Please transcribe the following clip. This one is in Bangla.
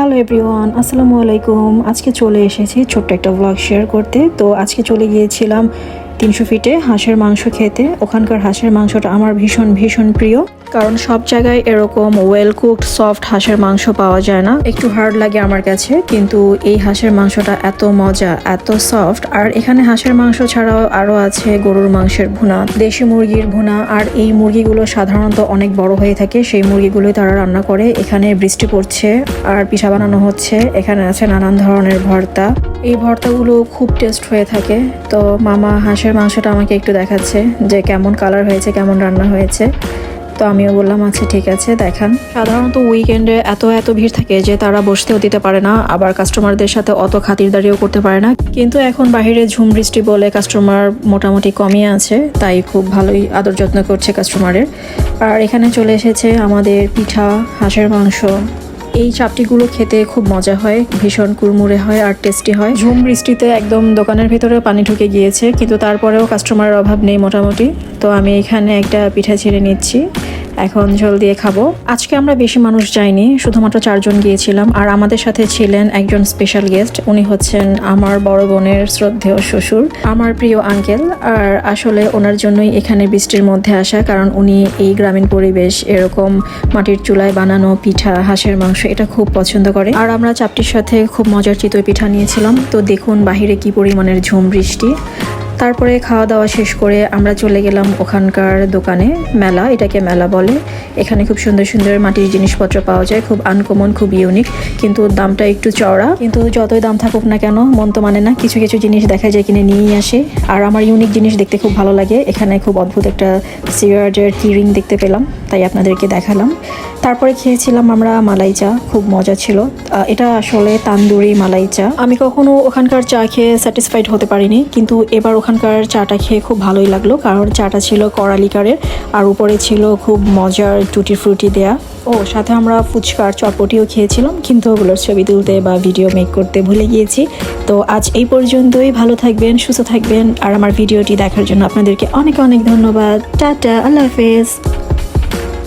হ্যালো এভরিওয়ান আসসালামু আলাইকুম আজকে চলে এসেছি ছোট্ট একটা ব্লগ শেয়ার করতে। তো আজকে চলে গিয়েছিলাম তিনশো ফিটে হাঁসের মাংস খেতে। ওখানকার হাঁসের মাংসটা আমার ভীষণ ভীষণ প্রিয়। কারণ সব জায়গায় এরকম ওয়েল কুকড সফট হাঁসের মাংস পাওয়া যায় না। একটু হার্ড লাগে আমার কাছে, কিন্তু এই হাঁসের মাংসটা এত মজা, এত সফট আর এখানে হাঁসের মাংস ছাড়াও আরও আছে গরুর মাংসের ভুনা, দেশি মুরগির ভুনা। আর এই মুরগিগুলো সাধারণত অনেক বড় হয়ে থাকে, সেই মুরগিগুলোই তারা রান্না করে। এখানে বৃষ্টি পড়ছে, আর পিঠা বানানো হচ্ছে। এখানে আছে নানান ধরনের ভর্তা। এই ভর্তাগুলো খুব টেস্ট হয়ে থাকে। তো মামা হাঁসের মাংসটা আমাকে একটু দেখাচ্ছে যে কেমন কালার হয়েছে, কেমন রান্না হয়েছে। তো আমিও বললাম আচ্ছা ঠিক আছে, দেখান। সাধারণত উইকেন্ডে এত এত ভিড় থাকে যে তারা বসতেও দিতে পারে না, আবার কাস্টমারদের সাথে অত খাতিরদারিও করতে পারে না। কিন্তু এখন বাইরে ঝুম বৃষ্টি বলে কাস্টমার মোটামুটি কমই আছে, তাই খুব ভালোই আদর যত্ন করছে কাস্টমারের আর এখানে চলে এসেছে আমাদের পিঠা, হাঁসের মাংস। এই চাপটিগুলো খেতে খুব মজা হয়, ভীষণ কুড়মুড়ে হয় আর টেস্টি হয়। ঝুম বৃষ্টিতে একদম দোকানের ভিতরে পানি ঢুকে গিয়েছে, কিন্তু তারপরেও কাস্টমারের অভাব নেই মোটামুটি। তো আমি এখানে একটা পিঠা ছেড়ে নিচ্ছি। এখন ঝোল দিয়ে খাব। আজকে আমরা বেশি মানুষ যাইনি, শুধুমাত্র চারজন গিয়েছিলাম। আর আমাদের সাথে ছিলেন একজন স্পেশাল গেস্ট উনি হচ্ছেন আমার বড় বোনের শ্রদ্ধেয় শ্বশুর, আমার প্রিয় আঙ্কেল আর আসলে ওনার জন্যই এখানে বৃষ্টির মধ্যে আসা, কারণ উনি এই গ্রামীণ পরিবেশ, এরকম মাটির চুলায় বানানো পিঠা, হাঁসের মাংস, এটা খুব পছন্দ করে। আর আমরা চাপটির সাথে খুব মজার চিতই পিঠা নিয়েছিলাম। তো দেখুন বাহিরে কি পরিমাণের ঝুম বৃষ্টি। তারপরে খাওয়া দাওয়া শেষ করে আমরা চলে গেলাম ওখানকার দোকানে, মেলা, এটাকে মেলা বলে। এখানে খুব সুন্দর সুন্দর মাটির জিনিসপত্র পাওয়া যায়, খুব আনকমন খুব ইউনিক কিন্তু দামটা একটু চওড়া। কিন্তু যতই দাম থাকুক না কেন, মন তো মানে না, কিছু কিছু জিনিস দেখা যায় কিনে নিয়েই আসে। আর আমার ইউনিক জিনিস দেখতে খুব ভালো লাগে, এখানে খুব অদ্ভুত একটা সিয়ার্ডের কিরিং দেখতে পেলাম। তাই আপনাদেরকে দেখালাম। তারপরে খেয়েছিলাম আমরা মালাই চা, খুব মজা ছিল। এটা আসলে তান্দুরি মালাই চা। আমি কখনো ওখানকার চা খেয়ে স্যাটিসফাইড হতে পারিনি, কিন্তু এবার ওখানকার চাটা খেয়ে খুব ভালোই লাগল, কারণ চাটা ছিল করালিকারের আর উপরে ছিল খুব মজার টুটি ফ্রুটি দেয়া। ও, সাথে আমরা ফুচকার চটপটিও খেয়েছিলাম, কিন্তু ওগুলোর ছবি তুলতে বা ভিডিও মেক করতে ভুলে গিয়েছি। তো আজ এই পর্যন্তই, ভালো থাকবেন, সুস্থ থাকবেন, আর আমার ভিডিওটি দেখার জন্য আপনাদেরকে অনেক অনেক ধন্যবাদ। টাটা, আল্লাহ হাফেজ।